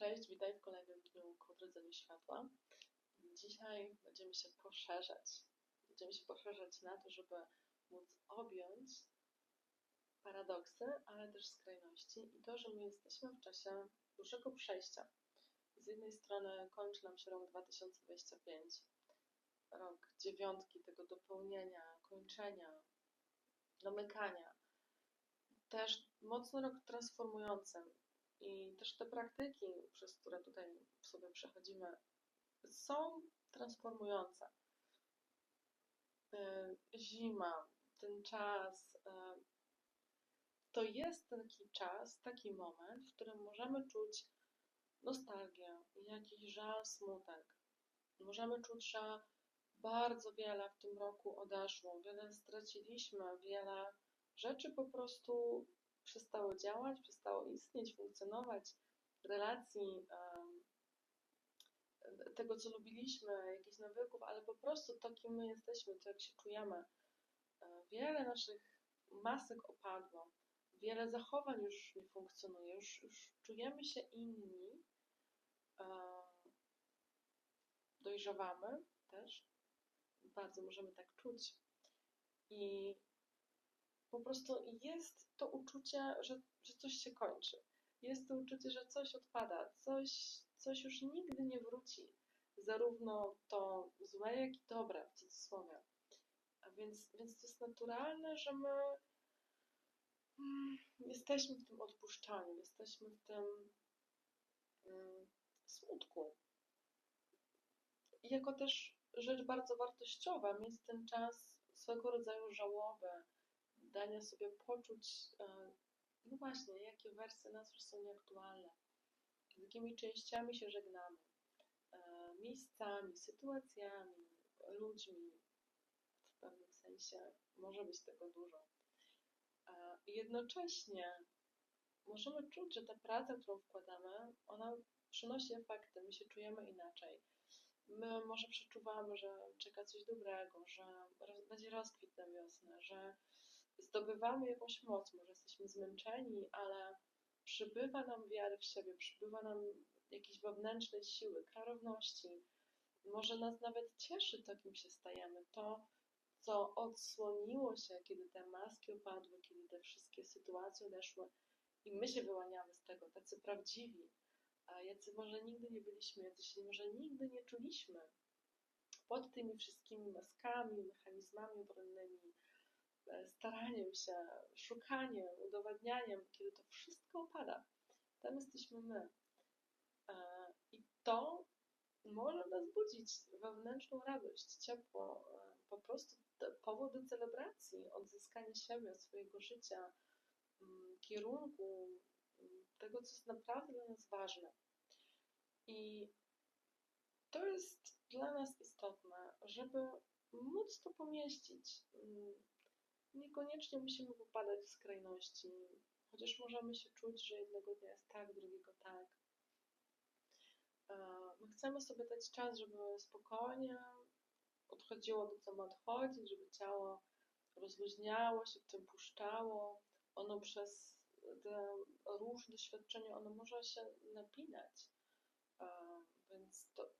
Cześć, witaj w kolejnym dniu ku światła. Dzisiaj będziemy się poszerzać. Będziemy się poszerzać na to, żeby móc objąć paradoksy, ale też skrajności i to, że my jesteśmy w czasie dużego przejścia. Z jednej strony kończy nam się rok 2025, rok dziewiątki, tego dopełnienia, kończenia, domykania. Też mocno rok transformujący, i też te praktyki, przez które tutaj sobie przechodzimy, są transformujące. Y, Zima, ten czas, y, to jest taki czas, taki moment, w którym możemy czuć nostalgię, jakiś żal, smutek. Możemy czuć, że bardzo wiele w tym roku odeszło, wiele straciliśmy, wiele rzeczy po prostu przestało działać, przestało istnieć, funkcjonować, relacji, tego, co lubiliśmy, jakichś nawyków, ale po prostu to, kim my jesteśmy, to jak się czujemy. E, wiele naszych masek opadło, wiele zachowań już nie funkcjonuje, już, już czujemy się inni, e, dojrzewamy też, bardzo możemy tak czuć. I po prostu jest to uczucie, że, że coś się kończy. Jest to uczucie, że coś odpada, coś, coś już nigdy nie wróci. Zarówno to złe, jak i dobre, w cudzysłowie. A więc, więc to jest naturalne, że my mm, jesteśmy w tym odpuszczaniu, jesteśmy w tym mm, smutku. I jako też rzecz bardzo wartościowa mieć ten czas swego rodzaju żałoby, dania sobie poczuć, e, no właśnie, jakie wersje nas są nieaktualne, z jakimi częściami się żegnamy, e, miejscami, sytuacjami, ludźmi. W pewnym sensie może być tego dużo. E, I jednocześnie możemy czuć, że ta praca, którą wkładamy, ona przynosi efekty, my się czujemy inaczej. My może przeczuwamy, że czeka coś dobrego, że będzie rozkwit na wiosnę, że zdobywamy jakąś moc, może jesteśmy zmęczeni, ale przybywa nam wiary w siebie, przybywa nam jakiejś wewnętrznej siły, klarowności. Może nas nawet cieszy to, kim się stajemy, to, co odsłoniło się, kiedy te maski opadły, kiedy te wszystkie sytuacje odeszły i my się wyłaniamy z tego, tacy prawdziwi, a jacy może nigdy nie byliśmy, jacy się może nigdy nie czuliśmy pod tymi wszystkimi maskami, mechanizmami obronnymi, staraniem się, szukaniem, udowadnianiem, kiedy to wszystko opada. Tam jesteśmy my. E, I to może nas budzić wewnętrzną radość, ciepło, e, po prostu powód do celebracji, odzyskania siebie, swojego życia, mm, kierunku, mm, tego, co jest naprawdę dla nas ważne. I to jest dla nas istotne, żeby móc to pomieścić. Niekoniecznie musimy popadać w skrajności, chociaż możemy się czuć, że jednego dnia jest tak, drugiego tak. E, my chcemy sobie dać czas, żeby spokojnie odchodziło to, co ma odchodzić, żeby ciało rozluźniało się, w tym puszczało. Ono przez te różne doświadczenia, ono może się napinać. E, więc to,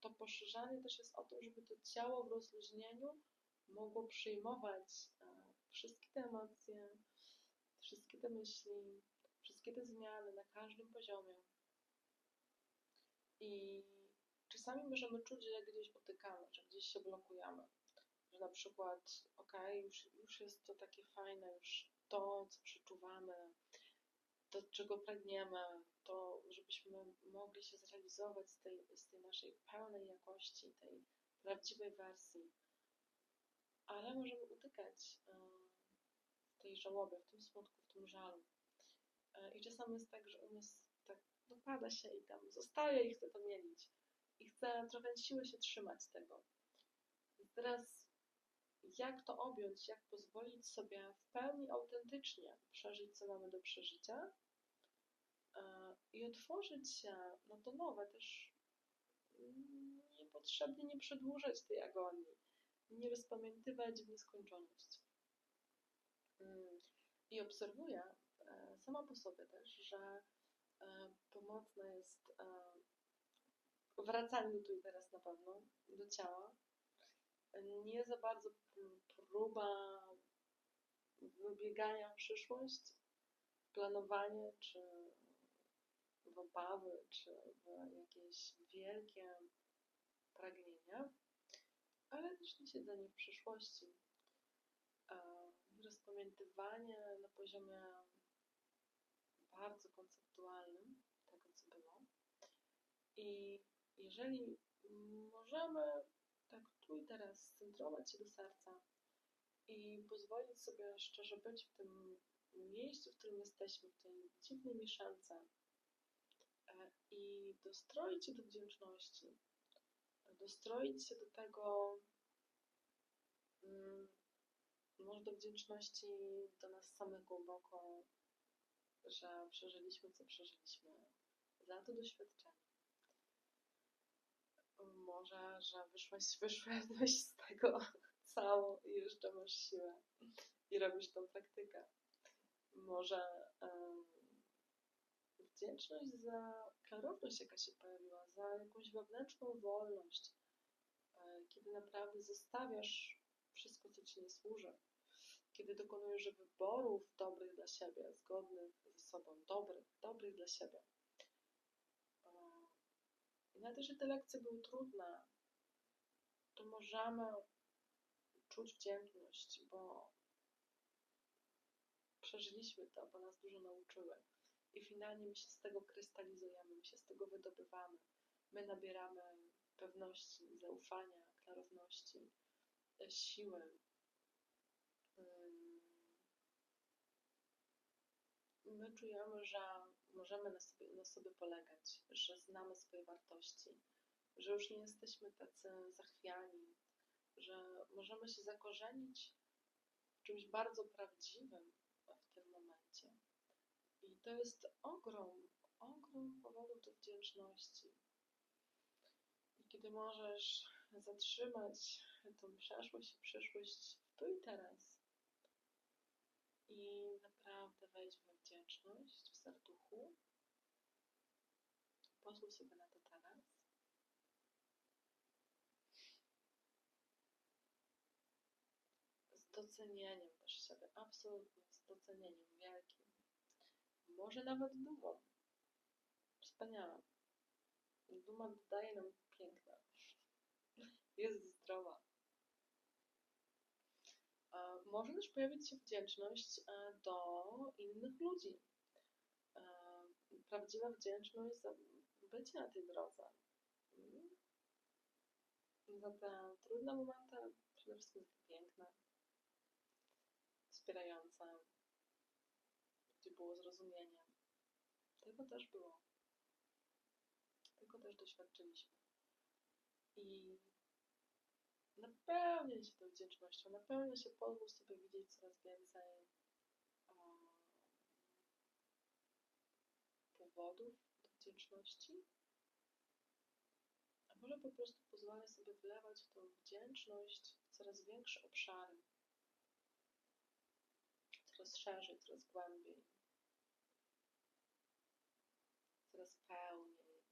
to poszerzanie też jest o tym, żeby to ciało w rozluźnieniu mogło przyjmować e, wszystkie te emocje, wszystkie te myśli, wszystkie te zmiany na każdym poziomie. I czasami możemy czuć, że gdzieś potykamy, że gdzieś się blokujemy. Że na przykład, ok, już, już jest to takie fajne, już to, co przeczuwamy, to, czego pragniemy, to żebyśmy mogli się zrealizować z tej, z tej naszej pełnej jakości, tej prawdziwej wersji ale możemy utykać w tej żałobie, w tym smutku, w tym żalu. E, I czasami jest tak, że umysł tak dopada się i tam zostaje i chce to mielić. I chce trochę siły się trzymać tego. I teraz jak to objąć, jak pozwolić sobie w pełni autentycznie przeżyć, co mamy do przeżycia e, i otworzyć się na to nowe, też niepotrzebnie nie przedłużać tej agonii nie rozpamiętywać w nieskończoność. Mm, I obserwuję e, sama po sobie też, że e, pomocne jest e, wracanie tu i teraz na pewno do ciała. Nie za bardzo p- próba wybiegania w przyszłość, planowanie, czy w obawy, czy w jakieś wielkie pragnienia, ale też nie siedzenie w przyszłości. E, Rozpamiętywanie na poziomie bardzo konceptualnym tego, co było. I jeżeli możemy tak tu i teraz scentrować się do serca i pozwolić sobie szczerze być w tym miejscu, w którym jesteśmy, w tej dziwnej mieszance e, i dostroić się do wdzięczności, dostroić się do tego, mm, może do wdzięczności do nas samych głęboko, że przeżyliśmy, co przeżyliśmy, za to doświadczenie. Może, że wyszłaś, wyszłaś z tego całą i jeszcze masz siłę i robisz tą praktykę. Może wdzięczność za klarowność, jaka się pojawiła, za jakąś wewnętrzną wolność, e, kiedy naprawdę zostawiasz wszystko, co ci nie służy, kiedy dokonujesz wyborów dobrych dla siebie, zgodnych ze sobą, dobrych, dobrych dla siebie. I nawet jeżeli te lekcje były trudne, to możemy czuć wdzięczność, bo przeżyliśmy to, bo nas dużo nauczyły. I finalnie my się z tego krystalizujemy, my się z tego wydobywamy. My nabieramy pewności, zaufania, klarowności, e, siły. My czujemy, że możemy na sobie, na sobie polegać, że znamy swoje wartości, że już nie jesteśmy tacy zachwiani, że możemy się zakorzenić w czymś bardzo prawdziwym w tym momencie. I to jest ogrom, ogrom powodów do wdzięczności. I kiedy możesz zatrzymać tą przeszłość i przyszłość tu i teraz i naprawdę wejść we wdzięczność w serduchu, pozwól sobie na to teraz. Z docenieniem też siebie, absolutnie z docenieniem wielkim. Może nawet dumą. Wspaniale. Duma dodaje nam piękna. Jest zdrowa. Może też pojawić się wdzięczność e, do innych ludzi. E, prawdziwa wdzięczność za bycie na tej drodze. Mm. Za te trudne momenty, przede wszystkim piękne, wspierające, gdzie było zrozumienie. Tego też było. Tego też doświadczyliśmy. I napełniaj się tą wdzięcznością, napełniaj się, pozwól sobie widzieć coraz więcej um, powodów do wdzięczności. A może po prostu pozwalaj sobie wlewać w tą wdzięczność coraz większe obszary. Coraz szerzej, coraz głębiej. Coraz pełniej.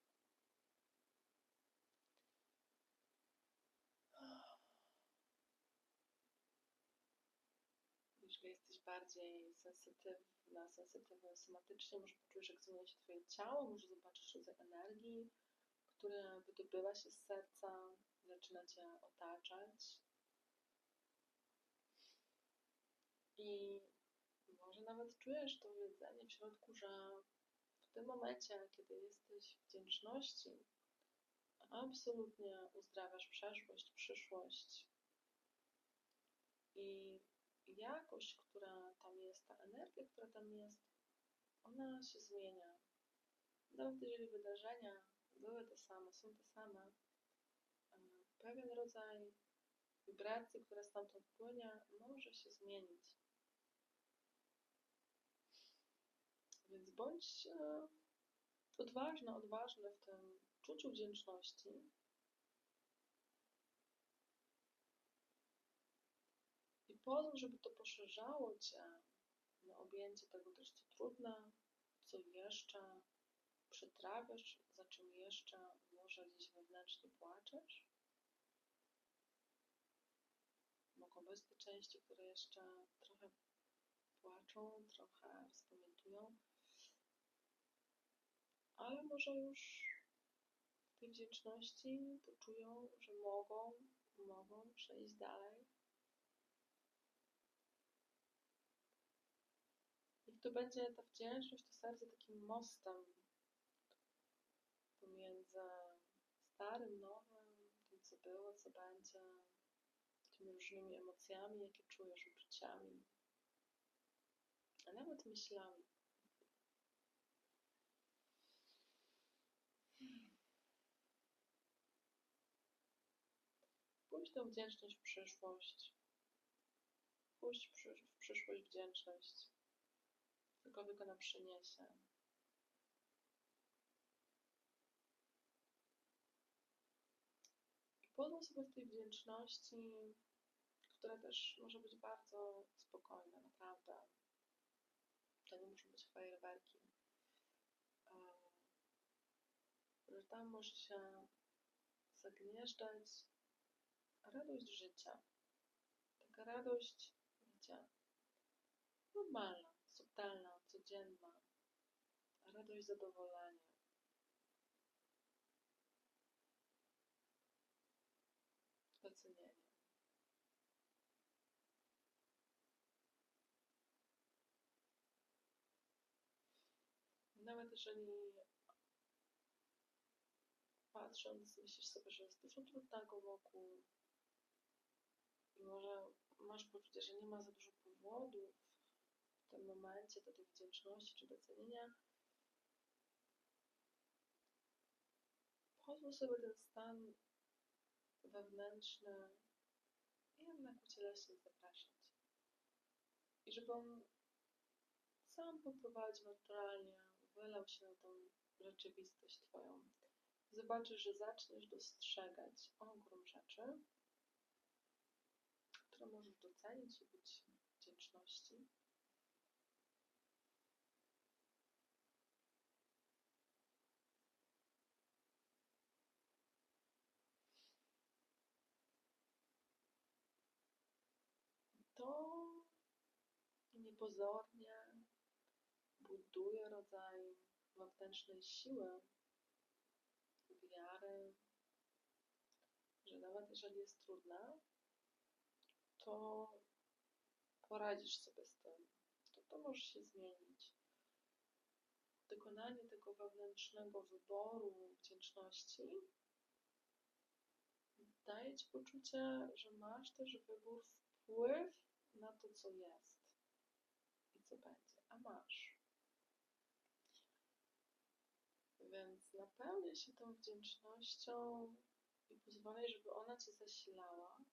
jeżeli jesteś bardziej sensytywna, sensytywny somatycznie, może poczujesz, jak zmienia się Twoje ciało, może zobaczysz rodzaj energii, która wydobywa się z serca, zaczyna Cię otaczać. I może nawet czujesz to jedzenie w środku, że w tym momencie, kiedy jesteś wdzięczności, absolutnie uzdrawiasz przeszłość, przyszłość i jakość, która tam jest, ta energia, która tam jest, ona się zmienia. Nawet jeżeli wydarzenia były te same, są te same, pewien rodzaj wibracji, która stamtąd płynie, może się zmienić. Więc bądź e, odważna, odważny w tym czuciu wdzięczności, pozwól, żeby to poszerzało Cię na objęcie tego też, co trudne, co jeszcze, przetrawiasz, za czym jeszcze może gdzieś wewnętrznie płaczesz? Mogą być te części, które jeszcze trochę płaczą, trochę wspomintują, ale może już w tej wdzięczności poczują, że mogą, mogą przejść dalej. Niech to będzie ta wdzięczność, to serce takim mostem pomiędzy starym, nowym, tym co było, co będzie, tymi różnymi emocjami, jakie czujesz, uczuciami, a nawet myślami. Pójść tą wdzięczność w przyszłość. Pójść w, przysz w przyszłość wdzięczność. Cokolwiek ona przyniesie. Pozwól sobie w tej wdzięczności, która też może być bardzo spokojna, naprawdę. To nie muszą być fajerwerki. Że tam może się zagnieżdżać radość życia. Taka radość, wiecie, normalna, subtelna, codzienna. Radość zadowolenia. Docenienie. Nawet jeżeli patrząc, myślisz sobie, że jest dużo trudnego wokół i może masz poczucie, że nie ma za dużo powodów w tym momencie do tej wdzięczności czy docenienia, pozwól sobie ten stan wewnętrzny jednak ucieleśnić, zapraszać. I żeby on sam poprowadził naturalnie, wylał się na tą rzeczywistość Twoją. Zobaczysz, że zaczniesz dostrzegać ogrom rzeczy, możesz docenić i być wdzięczności. To niepozornie buduje rodzaj wewnętrznej siły, wiary, że nawet jeżeli jest trudna, to poradzisz sobie z tym. To, to może się zmienić. Dokonanie tego wewnętrznego wyboru wdzięczności daje Ci poczucie, że masz też wybór, wpływ na to, co jest i co będzie, a masz. Więc napełniaj się tą wdzięcznością i pozwalaj, żeby ona Cię zasilała,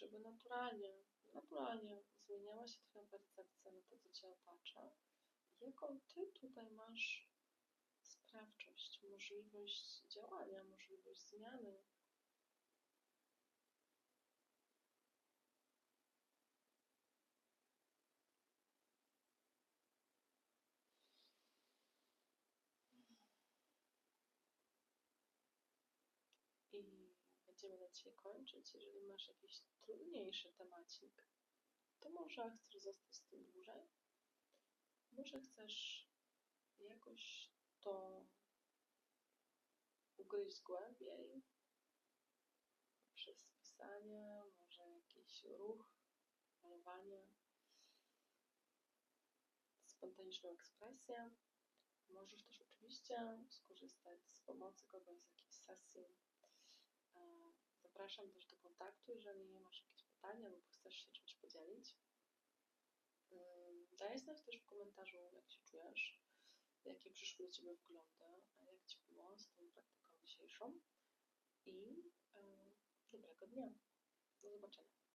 żeby naturalnie, naturalnie zmieniała się Twoja percepcja na to, co Cię otacza. Jaką Ty tutaj masz sprawczość, możliwość działania, możliwość zmiany. I będziemy na dzisiaj kończyć. Jeżeli masz jakiś trudniejszy temacik, to może chcesz zostać z tym dłużej, może chcesz jakoś to ugryźć głębiej przez pisanie, może jakiś ruch, malowanie, spontaniczną ekspresję. Możesz też oczywiście skorzystać z pomocy kogoś z jakiejś sesji. Zapraszam też do kontaktu, jeżeli masz jakieś pytania lub chcesz się czymś podzielić. Daj znać też w komentarzu, jak się czujesz jakie przyszły do Ciebie wglądy, jak Ci było z tą praktyką dzisiejszą i dobrego dnia. Do zobaczenia.